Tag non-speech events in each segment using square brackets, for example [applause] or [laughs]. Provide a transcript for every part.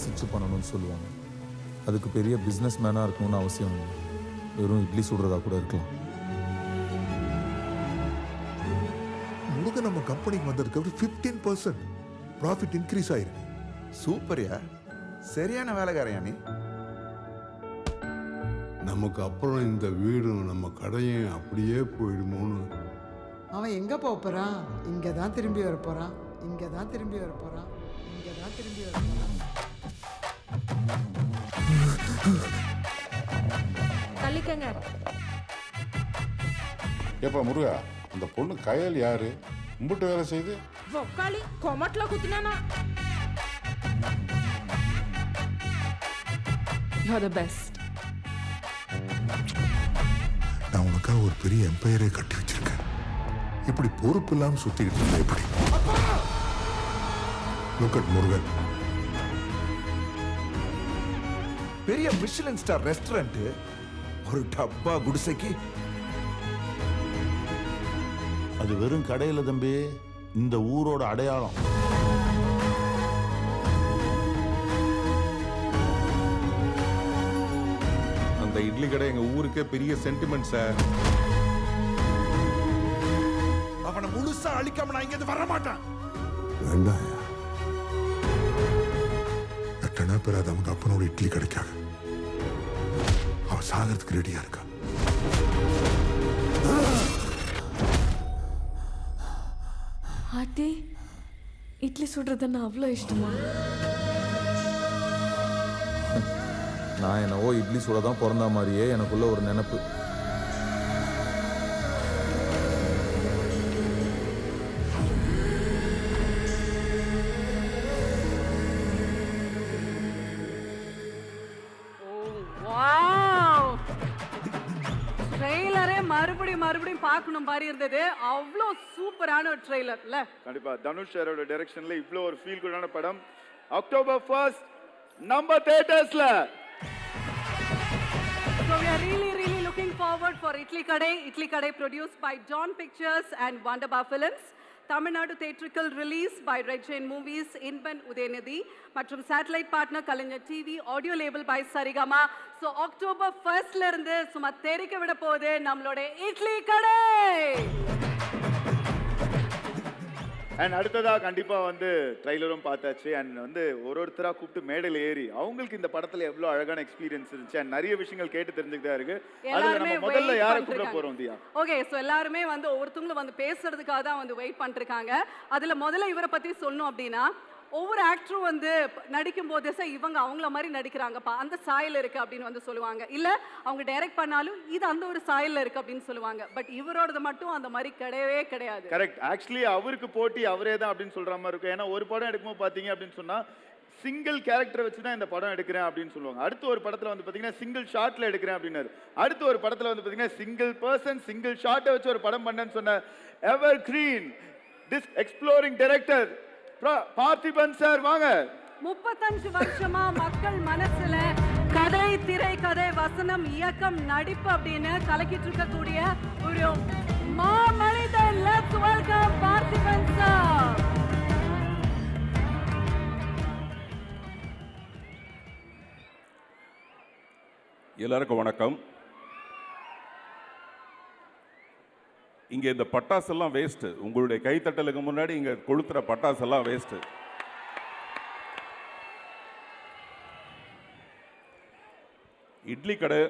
ரசித்து பண்ணணும்னு சொல்லுவாங்க. அதுக்கு பெரிய பிஸ்னஸ் மேனாக இருக்கணும்னு அவசியம் இல்லை. வெறும் இட்லி சுடுறதா கூட இருக்கலாம். முருகன் நம்ம கம்பெனிக்கு வந்ததுக்கு அப்புறம் ஃபிஃப்டீன் பர்சன்ட் ப்ராஃபிட் இன்க்ரீஸ் ஆயிருக்கு. சூப்பர்யா சரியான வேலைக்காரையா நீ. நமக்கு அப்புறம் இந்த வீடும் நம்ம கடையும் அப்படியே போயிடுமோன்னு. அவன் எங்க போக போறான்? இங்க தான் திரும்பி வர போறான். இங்க தான் திரும்பி வர போறான். இங்க தான் திரும்பி வர தள்ளிக்கங்க. ஏப்பா முருகா அந்த பொண்ணு கயல் யாரு? கும்பிட்டு வேலை செய்து? ஒக்காளி கொமட்டில் குத்தினானா? யூஆர் த பெஸ்ட் நான் உனக்காக ஒரு பெரிய எம்பையரே கட்டி வச்சிருக்கேன். இப்படி பொறுப்பு இல்லாமல் சுத்திக்கிட்டு இருந்தா எப்படி? Look at Murugan. பெரிய மிஷிலன் ஸ்டார் ரெஸ்டாரண்ட் ஒரு டப்பா குடிசைக்கு. அது வெறும் கடையில் தம்பி இந்த ஊரோட அடையாளம். அந்த இட்லி கடை எங்க ஊருக்கே பெரிய சென்டிமெண்ட் சார் அவனை முழுசா அழிக்காம நான் இங்க வர மாட்டேன் வேண்டாம் பேர் அது அவங்க அப்பனோட இட்லி கிடைக்காக. அவ சாகிறதுக்கு ரெடியா இருக்கா ஆத்தி இட்லி சுடுறதுன்னா அவ்வளோ இஷ்டமா? நான் என்னவோ இட்லி சுட தான் பிறந்த மாதிரியே எனக்குள்ள ஒரு நினப்பு. ட்ரெய்லரே மறுபடியும் மறுபடியும் பார்க்கணும் மாதிரி இருந்தது. அவ்வளோ சூப்பரான ஒரு ட்ரெய்லர் இல்ல? கண்டிப்பா. தனுஷ் சாரோட டைரக்ஷன்ல இவ்வளோ ஒரு ஃபீல் குடான படம். அக்டோபர் ஃபர்ஸ்ட் நம்ம தியேட்டர்ஸ்ல So we are really, really looking forward for Italy Kadai. Italy Kadai produced by John Pictures and Wonderbar Films. Tamil Nadu theatrical release by Red Chain movies Inban Udhayanidhi மற்றும் satellite partner Kalaignar TV audio label by Saregama. So October ஃபர்ஸ்ட்ல இருந்து சும்மா தெரிக்க விட போகுது நம்மளோட இட்லி கடை. And அடுத்ததா கண்டிப்பா வந்து ட்ரைலரும் பார்த்தாச்சு. அண்ட் வந்து ஒரு ஒருத்தரா கூப்பிட்டு மேடையில் ஏறி அவங்களுக்கு இந்த படத்துல எவ்வளவு அழகான எக்ஸ்பீரியன்ஸ் இருந்துச்சு. அண்ட் நிறைய விஷயங்கள் கேட்டு தெரிஞ்சுக்கிட்டா இருக்கு. அதுல நம்ம முதல்ல யாரை கூப்பிட. போறோம் தியா? ஓகே ஸோ எல்லாருமே வந்து ஒவ்வொருத்தவங்களும் வந்து பேசுறதுக்காக தான் வந்து வெயிட் பண்ணிருக்காங்க அதுல முதல்ல இவரை பத்தி சொல்லணும் அப்படின்னா ஒவ்வொரு ஆக்டரும் வந்து நடிக்கும் போது சார் இவங்க அவங்கள மாதிரி நடிக்கிறாங்கப்பா அந்த சாயல் இருக்கு அப்படின்னு வந்து சொல்லுவாங்க. இல்லை அவங்க டைரக்ட் பண்ணாலும் இது அந்த ஒரு சாயலில் இருக்கு அப்படின்னு சொல்லுவாங்க. பட் இவரோடது மட்டும் அந்த மாதிரி கிடையவே கிடையாது. கரெக்ட் ஆக்சுவலி அவருக்கு போட்டி அவரே தான் அப்படின்னு சொல்ற மாதிரி இருக்கும். ஏன்னா ஒரு படம் எடுக்கும்போது பார்த்தீங்க அப்படின்னு சொன்னால் சிங்கிள் கேரக்டர் வச்சு தான் இந்த படம் எடுக்கிறேன் அப்படின்னு சொல்லுவாங்க. அடுத்த ஒரு படத்தில் வந்து பார்த்தீங்கன்னா சிங்கிள் ஷாட்டில் எடுக்கிறேன் அப்படின்னாரு. அடுத்த ஒரு படத்தில் வந்து பார்த்தீங்கன்னா சிங்கிள் பர்சன் சிங்கிள் ஷாட்டை வச்சு ஒரு படம் பண்ணேன்னு சொன்ன evergreen this exploring director Parthiban sir வாங்க. முப்பத்தஞ்சு வருஷமா மக்கள் மனசுல கதை திரை கதை வசனம் இயக்கம் நடிப்பு அப்படின்னு கலக்கிட்டு இருக்கக்கூடிய ஒரு மாமனிதன் லெட்ஸ் வெல்கம் பார்த்திபன் சார். எல்லாருக்கும் வணக்கம். இங்கே இந்த பட்டாசெல்லாம் வேஸ்ட்டு உங்களுடைய கைத்தட்டலுக்கு முன்னாடி இங்கே கொளுத்துற பட்டாசெல்லாம் வேஸ்ட்டு இட்லி கடை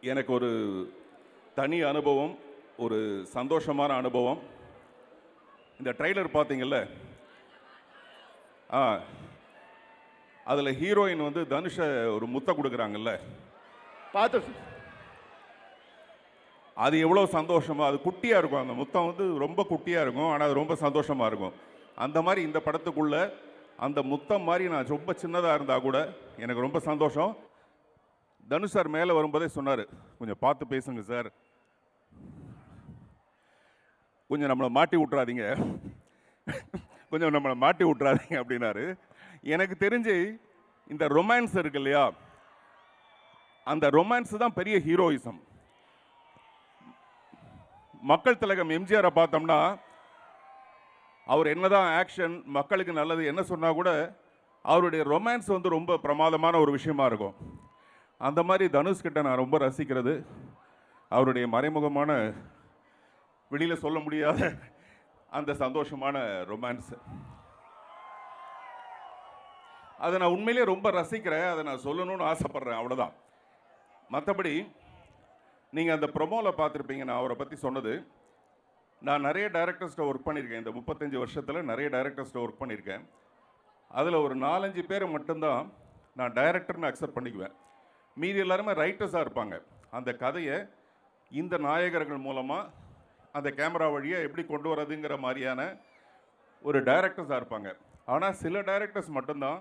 எனக்கு ஒரு தனி அனுபவம் ஒரு சந்தோஷமான அனுபவம். இந்த ட்ரைலர் பார்த்தீங்கல்ல? ஆ. அதில் ஹீரோயின் வந்து தனுஷை ஒரு முத்த கொடுக்குறாங்கல்ல? பார்த்து அது எவ்வளோ சந்தோஷமா அது குட்டியாக இருக்கும். அந்த முத்தம் வந்து ரொம்ப குட்டியாக இருக்கும். ஆனால் அது ரொம்ப சந்தோஷமாக இருக்கும். அந்த மாதிரி இந்த படத்துக்குள்ளே அந்த முத்தம் மாதிரி நான் ரொம்ப சின்னதாக இருந்தால் கூட எனக்கு ரொம்ப சந்தோஷம். தனுஷ் சார் மேலே வரும்போதே சொன்னார் கொஞ்சம் பார்த்து பேசுங்க சார். கொஞ்சம் நம்மளை மாட்டி விட்றாதீங்க கொஞ்சம் நம்மளை மாட்டி விட்றாதீங்க அப்படின்னாரு. எனக்கு தெரிஞ்சு இந்த ரொமான்ஸ் இருக்கு இல்லையா? அந்த ரொமான்ஸ் தான் பெரிய ஹீரோயிசம். மக்கள் திலகம் எம்ஜிஆரை பார்த்தோம்னா அவர் என்னதான் ஆக்ஷன் மக்களுக்கு நல்லது என்ன சொன்னால் கூட அவருடைய ரொமான்ஸ் வந்து ரொம்ப பிரமாதமான ஒரு விஷயமா இருக்கும். அந்த மாதிரி தனுஷ்கிட்ட நான் ரொம்ப ரசிக்கிறது. அவருடைய மறைமுகமான வெளியில் சொல்ல முடியாத அந்த சந்தோஷமான ரொமான்ஸ் அதை நான் உண்மையிலேயே ரொம்ப ரசிக்கிறேன். அதை நான் சொல்லணும்னு ஆசைப்பட்றேன். அவ்வளோதான் மற்றபடி நீங்கள் அந்த ப்ரொமோவில் பார்த்துருப்பீங்க. நான் அவரை பற்றி சொன்னது. நான் நிறைய டைரக்டர்ஸ்ட்ட ஒர்க் பண்ணியிருக்கேன். இந்த முப்பத்தஞ்சு வருஷத்தில் நிறைய டைரக்டர்ஸ்ட்ட ஒர்க் பண்ணியிருக்கேன். அதில் ஒரு நாலஞ்சு பேர் மட்டும்தான் நான் டைரக்டர்னு அக்செப்ட் பண்ணிக்குவேன். மீதி எல்லாருமே ரைட்டர்ஸாக இருப்பாங்க. அந்த கதையை இந்த நாயகர்கள் மூலமாக அந்த கேமரா வழியாக எப்படி கொண்டு வரதுங்கிற மாதிரியான ஒரு டைரக்டர்ஸாக இருப்பாங்க. ஆனால் சில டைரக்டர்ஸ் மட்டும்தான்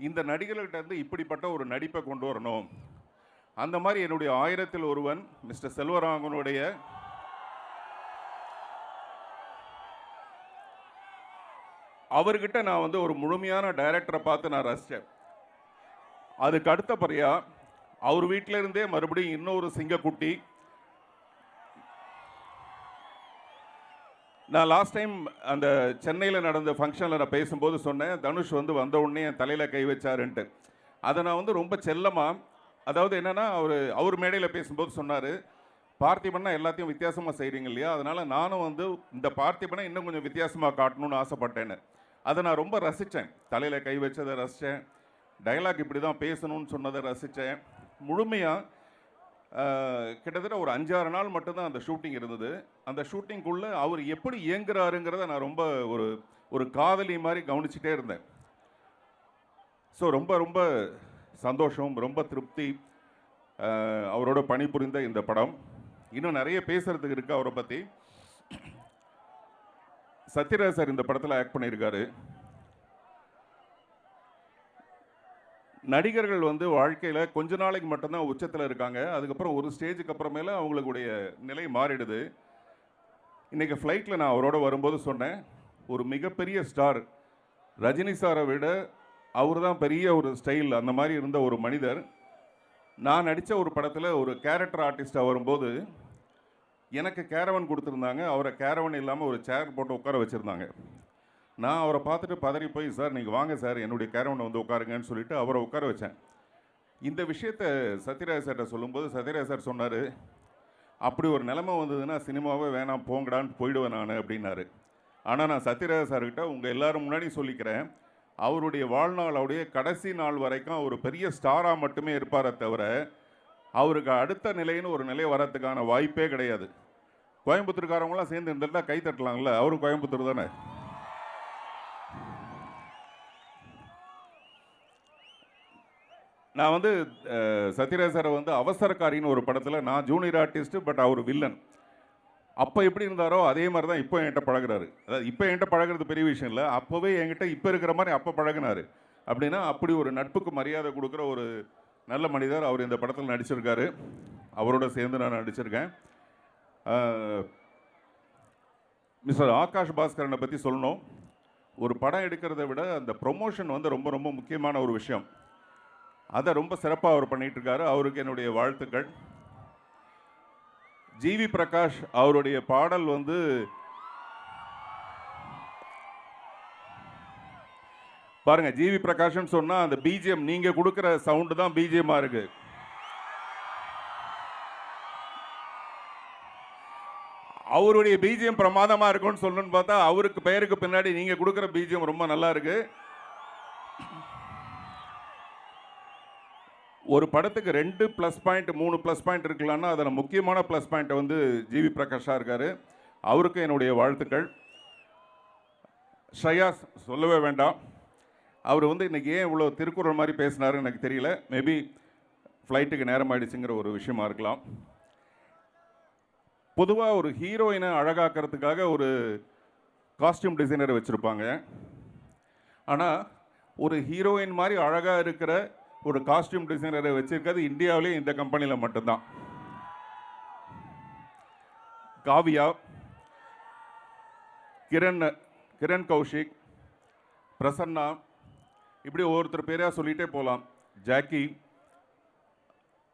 இந்த நடிகர்கள்ட்ட இருந்து இப்படிப்பட்ட ஒரு நடிப்பை கொண்டு வரணும். அந்த மாதிரி என்னுடைய ஆயிரத்தில் ஒருவன் மிஸ்டர் செல்வராகவனுடைய அவர்கிட்ட நான் வந்து ஒரு முழுமையான டைரக்டரை பார்த்து நான் ரசித்தேன். அதுக்கு அடுத்தபடியாக அவர் வீட்டிலேருந்தே மறுபடியும் இன்னொரு சிங்கக்குட்டி. நான் லாஸ்ட் டைம் அந்த சென்னையில் நடந்த ஃபங்க்ஷனில் நான் பேசும்போது சொன்னேன் தனுஷ் வந்து வந்த உடனே என் தலையில் கை வச்சாருன்ட்டு. அதை நான் வந்து ரொம்ப செல்லமாக அதாவது என்னென்னா அவர் அவர் மேடையில் பேசும்போது சொன்னார் பார்த்திபன்னா எல்லாத்தையும் வித்தியாசமாக செய்கிறீங்க இல்லையா? அதனால் நானும் வந்து இந்த பார்த்திபனை இன்னும் கொஞ்சம் வித்தியாசமாக காட்டணும்னு ஆசைப்பட்டேன்னு. அதை நான் ரொம்ப ரசித்தேன் தலையில் கை வச்சதை ரசித்தேன் டைலாக் இப்படி தான் பேசணும்னு சொன்னதை ரசித்தேன் முழுமையாக கிட்டத்தட்ட ஒரு அஞ்சாறு நாள் மட்டும்தான் அந்த ஷூட்டிங் இருந்தது. அந்த ஷூட்டிங்குள்ளே அவர் எப்படி இயங்குறாருங்கிறத நான் ரொம்ப ஒரு ஒரு காதலி மாதிரி கவனிச்சிட்டே இருந்தேன். ஸோ ரொம்ப ரொம்ப சந்தோஷம் ரொம்ப திருப்தி அவரோட பணிபுரிந்த இந்த படம். இன்னும் நிறைய பேசுறதுக்கு இருக்கு அவரை பற்றி சத்யராஜ் சார் இந்த படத்தில் ஆக்ட் பண்ணியிருக்காரு. நடிகர்கள் வந்து வாழ்க்கையில் கொஞ்ச நாளைக்கு மட்டும்தான் உச்சத்தில் இருக்காங்க. அதுக்கப்புறம் ஒரு ஸ்டேஜுக்கு அப்புறமேல அவங்களுடைய நிலை மாறிடுது. இன்றைக்கி ஃப்ளைட்டில் நான் அவரோட வரும்போது சொன்னேன் ஒரு மிகப்பெரிய ஸ்டார் ரஜினி சாரை விட அவர் தான் பெரிய ஒரு ஸ்டைல் அந்த மாதிரி இருந்த ஒரு மனிதர். நான் நடித்த ஒரு படத்தில் ஒரு கேரக்டர் ஆர்டிஸ்டாக வரும்போது எனக்கு கேரவன் கொடுத்துருந்தாங்க. அவரை கேரவன் இல்லாமல் ஒரு சேர் போட்டு உட்கார வச்சுருந்தாங்க. நான் அவரை பார்த்துட்டு பதறி போய் சார் நீங்கள் வாங்க சார். என்னுடைய கேரவனை வந்து உட்காருங்கன்னு சொல்லிட்டு அவரை உட்கார வச்சேன். இந்த விஷயத்தை சத்யராஜ் சார்கிட்ட சொல்லும்போது சத்யராஜ் சார் சொன்னார் அப்படி ஒரு நிலமை வந்ததுன்னா சினிமாவே வேணாம் போங்கடான்னு போயிடுவேன் நான் அப்படின்னாரு. ஆனால் நான் சத்யராஜ் சார்கிட்ட உங்கள் எல்லோரும் முன்னாடி சொல்லிக்கிறேன். அவருடைய வாழ்நாள் அவருடைய கடைசி நாள் வரைக்கும் அவர் பெரிய ஸ்டாராக மட்டுமே இருப்பாரே தவிர அவருக்கு அடுத்த நிலைன்னு ஒரு நிலை வரத்துக்கான வாய்ப்பே கிடையாது. கோயம்புத்தூர்காரவங்களாம் சேர்ந்து இருந்துட்டா கை தட்டலாம்ல? அவரும் கோயம்புத்தூர் தானே? நான் வந்து சத்யராஜ் சாரை வந்து அவசரக்காரின்னு ஒரு படத்தில் நான் ஜூனியர் ஆர்டிஸ்ட் பட் அவர் வில்லன். அப்போ எப்படி இருந்தாரோ அதே மாதிரி தான் இப்போ என்கிட்ட பழகிறாரு. அதாவது இப்போ என்கிட்ட பழகுறது பெரிய விஷயம் இல்லை. அப்போவே என்கிட்ட இப்போ இருக்கிற மாதிரி அப்போ பழகுனாரு. அப்படின்னா அப்படி ஒரு நட்புக்கு மரியாதை கொடுக்குற ஒரு நல்ல மனிதர் அவர் இந்த படத்தில் நடிச்சிருக்காரு. அவரோட சேர்ந்து நான் நடிச்சிருக்கேன். மிஸ்டர் ஆகாஷ் பாஸ்கரனை பற்றி சொல்லணும். ஒரு படம் எடுக்கிறத விட அந்த ப்ரொமோஷன் வந்து ரொம்ப ரொம்ப முக்கியமான ஒரு விஷயம். அதை ரொம்ப சிறப்பாக அவர் பண்ணிகிட்ருக்காரு அவருக்கு என்னுடைய வாழ்த்துக்கள். ஜிவி பிரகாஷ் அவருடைய பாடல் வந்து பாருங்க ஜிவி பிரகாஷ்னு சொன்னா அந்த பிஜிஎம் நீங்க கொடுக்குற சவுண்டு தான் பிஜிஎம்மா இருக்கு. அவருடைய பிஜிஎம் பிரமாதமா இருக்கும்னு சொல்லணும்னு பார்த்தா அவருக்கு பெயருக்கு பின்னாடி நீங்க கொடுக்குற பிஜிஎம் ரொம்ப நல்லா இருக்கு. ஒரு படத்துக்கு ரெண்டு ப்ளஸ் பாயிண்ட் மூணு ப்ளஸ் பாயிண்ட் இருக்கலாம்னா அதில் முக்கியமான ப்ளஸ் பாயிண்ட் வந்து ஜிவி பிரகாஷாக இருக்கார். அவருக்கு என்னுடைய வாழ்த்துக்கள். ஷயாஸ் சொல்லவே வேண்டாம். அவர் வந்து இன்றைக்கி ஏன் இவ்வளோ திருக்குறள் மாதிரி பேசினாருன்னு எனக்கு தெரியல. மேபி ஃப்ளைட்டுக்கு நேரம் ஆயிடுச்சுங்கிற ஒரு விஷயமா இருக்கலாம். பொதுவாக ஒரு ஹீரோயினை அழகாக்கிறதுக்காக ஒரு காஸ்டியூம் டிசைனரை வச்சுருப்பாங்க. ஆனால் ஒரு ஹீரோயின் மாதிரி அழகாக இருக்கிற ஒரு காஸ்டியூம் டிசைனரை வச்சிருக்கிறது இந்தியாவிலேயே இந்த கம்பெனியில் மட்டும்தான். காவியா கிரண் கிரண் கௌஷிக் பிரசன்னா இப்படி ஒவ்வொருத்தர் பேராக சொல்லிகிட்டே போகலாம் ஜாக்கி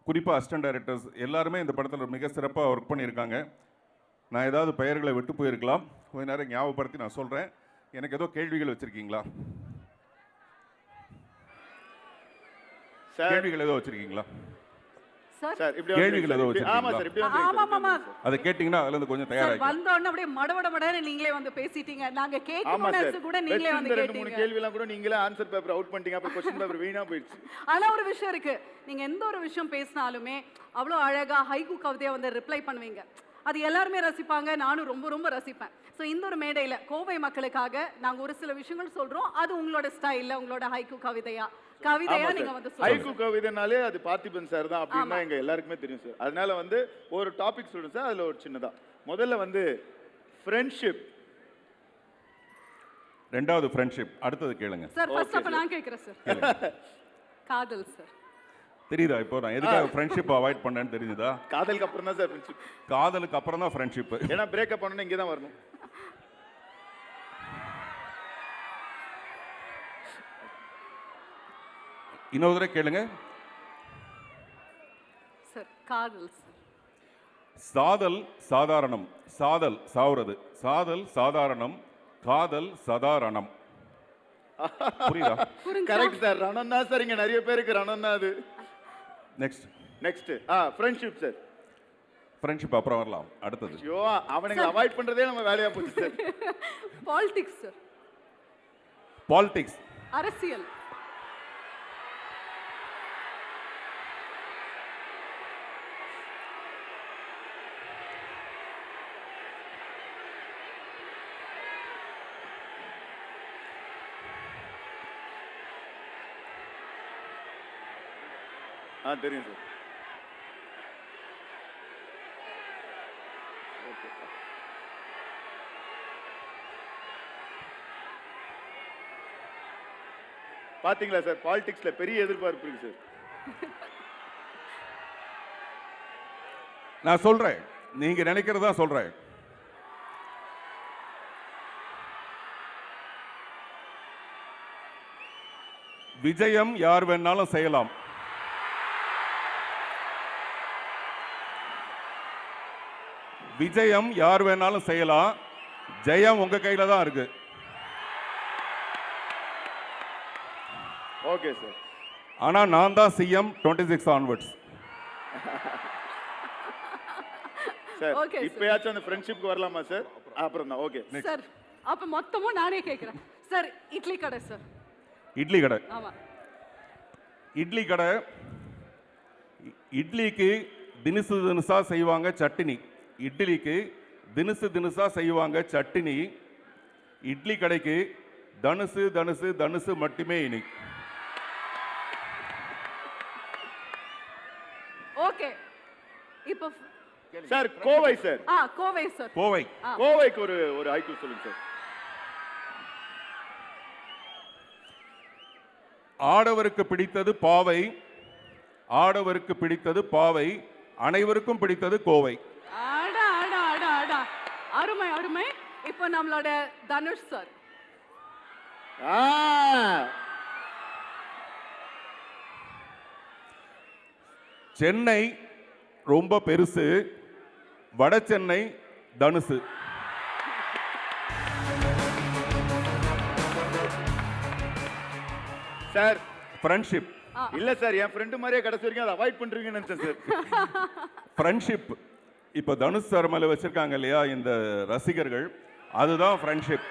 குறிப்பாக அசிஸ்டன்ட் டைரக்டர்ஸ் எல்லாருமே இந்த படத்தில் மிக சிறப்பாக ஒர்க் பண்ணியிருக்காங்க. நான் ஏதாவது பெயர்களை விட்டு போயிருக்கலாம். கொஞ்ச நேரம் ஞாபகப்படுத்தி நான் சொல்கிறேன் எனக்கு ஏதோ கேள்விகள் வச்சுருக்கீங்களா? சார். கேள்விகள் ஏதோ வச்சிருக்கீங்களா? சார். சார் இப்படி கேள்விகள் ஏதோ வந்துருங்க சார். ஆமா சார் இப்படி வந்துருங்க ஆமா சார், ஆமா இப்படி வந்துருங்க சார். அதை கேட்டிங்கன்னா அதுல இருந்து கொஞ்சம் சார் தயாராகி வந்த உடனே அப்படியே மடமட மடன்னு நீங்களே வந்து பேசிட்டீங்க. நாங்க கேட்கணும்னு கூட நீங்களே வந்து ரெண்டு மூணு கேட்டீங்க. கேள்வி எல்லாம் கூட நீங்களே ஆன்சர் பேப்பர் அவுட் பண்ணிட்டீங்க. அப்புறம் கொஸ்டின் பேப்பர் வீணா போயிடுச்சு. ஆனா ஒரு விஷயம் இருக்கு. நீங்க எந்த ஒரு விஷயம் பேசினாலுமே அவ்வளோ அழகா ஹைகு கவிதையா வந்து ரிப்ளை பண்ணுவீங்க. அது எல்லாருமே ரசிப்பாங்க. நானும் ரொம்ப ரொம்ப ரசிப்பேன். ஸோ இந்த ஒரு மேடையில கோவை மக்களுக்காக நாங்க ஒரு சில விஷயங்கள் சொல்றோம். அது உங்களோட ஸ்டைல்ல உங்களோட ஹைகு கவிதையா? கவிதையா ஆமா நீங்க சார். வந்து ஹைக்கூ கவிதைனாலே அது பார்த்திபன் சார் தான் அப்படின்னா ஆமா. எங்க எல்லாருக்குமே தெரியும் சார் அதனால வந்து ஒரு டாபிக் சொல்றேன் சார் அதுல ஒரு சின்னதா. முதல்ல வந்து ஃப்ரெண்ட்ஷிப் ரெண்டாவது ஃப்ரெண்ட்ஷிப் அடுத்தது கேளுங்க. சார் ஃபர்ஸ்ட் அப்ப. நான் கேட்கிறேன் சார் காதல் சார் தெரியுதா இப்போ நான் எதுக்காக ஃப்ரெண்ட்ஷிப் அவாய்ட் பண்ணேன்னு தெரியுதா காதலுக்கு அப்புறம் தான் சார் ஃப்ரெண்ட்ஷிப் காதலுக்கு அப்புறம் தான் ஃப்ரெண்ட்ஷிப் ஏன்னா பிரேக்கப் பண்ணணும் இங்கே தான் வரணும். இன்னொரு தடவை கேளுங்க. சார் காதல் சார் சாதல் சாதாரணம் சாதல் சாவுறது. சாதல் சாதாரணம் காதல் சதாரணம். புரியுதா? கரெக்ட் சார் ரணம் தான் சார் இங்க நிறைய பேருக்கு ரணம் தான் அது. Next next ah friendship sir friendship அப்புறம் வரலாம். அடுத்தது. ஐயோ அவனுங்களை அவாய்ட் பண்றதே நம்ம வேலையா போச்சு சார் பாலிடிக்ஸ் சார் பாலிடிக்ஸ் அரசியல். ஆ தெரியும் சார். பாத்தீங்களா சார் பாலிடிக்ஸ்ல பெரிய எதிர்பார்ப்பு இருக்கு சார். நான் சொல்றேன். நீங்க நினைக்கிறதா சொல்றேன். விஜயம் யார் வேணாலும் செய்யலாம். விஜயம் யார் வேணாலும் செய்யலாம். ஜெயம் உங்க கையில தான் இருக்கு. Okay sir. ஆனா நான் தான் CM twenty six onwards sir Okay, sir. இப்பயாச்சும் அந்த ஃப்ரெண்ட்ஷிப்க்கு வரலாமா சார்? அப்புறம் தான் ஓகே சார் அப்ப மொத்தமும் நானே கேட்கிறேன் சார் இட்லி கடை சார். இட்லி கடை. ஆமா. இட்லி கடை இட்லிக்கு தினுசு தினுசா செய்வாங்க சட்னி இட்லிக்கு தினுசு தினுசா செய்வாங்க சட்னி இட்லி கடைக்கு தனுசு தனுசு தனுசு மட்டுமே இனி. ஓகே. இப்போ சார் கோவை சார். ஆ கோவை சார். கோவை. கோவைக்கு ஒரு ஒரு ஐக்கு சொல்லுங்க சார். ஆடவருக்கு பிடித்தது பாவை. ஆடவருக்கு பிடித்தது பாவை. அனைவருக்கும் பிடித்தது கோவை. அருமை அருமை. இப்போ நம்மளோட தனுஷ் சார் ஆ. சென்னை ரொம்ப பெருசு. வட சென்னை தனுசு. சார் ஃப்ரெண்ட்ஷிப் இல்ல சார் என் ஃப்ரெண்டு மாதிரியே கடைசி வரைக்கும் அதை அவாய்ட் பண்றீங்கன்னு நினைச்சேன் சார். [laughs] ஃப்ரெண்ட்ஷிப் இப்போ தனுஷ் சார் மேலே வச்சிருக்காங்க இல்லையா இந்த ரசிகர்கள் அதுதான் ஃப்ரெண்ட்ஷிப்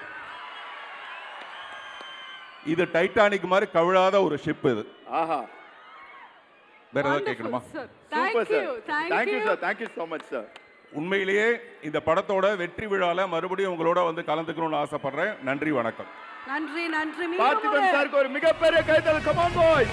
இது டைட்டானிக் மாதிரி கவிழாத ஒரு ஷிப் இது. ஆஹா. வேற ஏதாவது கேட்கணுமா? Sir super sir thank you sir thank you so much sir உண்மையிலேயே இந்த படத்தோட வெற்றி விழால மறுபடியும் உங்களோட வந்து கலந்துக்கணும்னு ஆசைப்படுறேன். நன்றி வணக்கம். நன்றி நன்றி. பார்த்திபன் ஒரு- சாருக்கு ஒரு மிகப்பெரிய கைத்தல் கமான் பாய்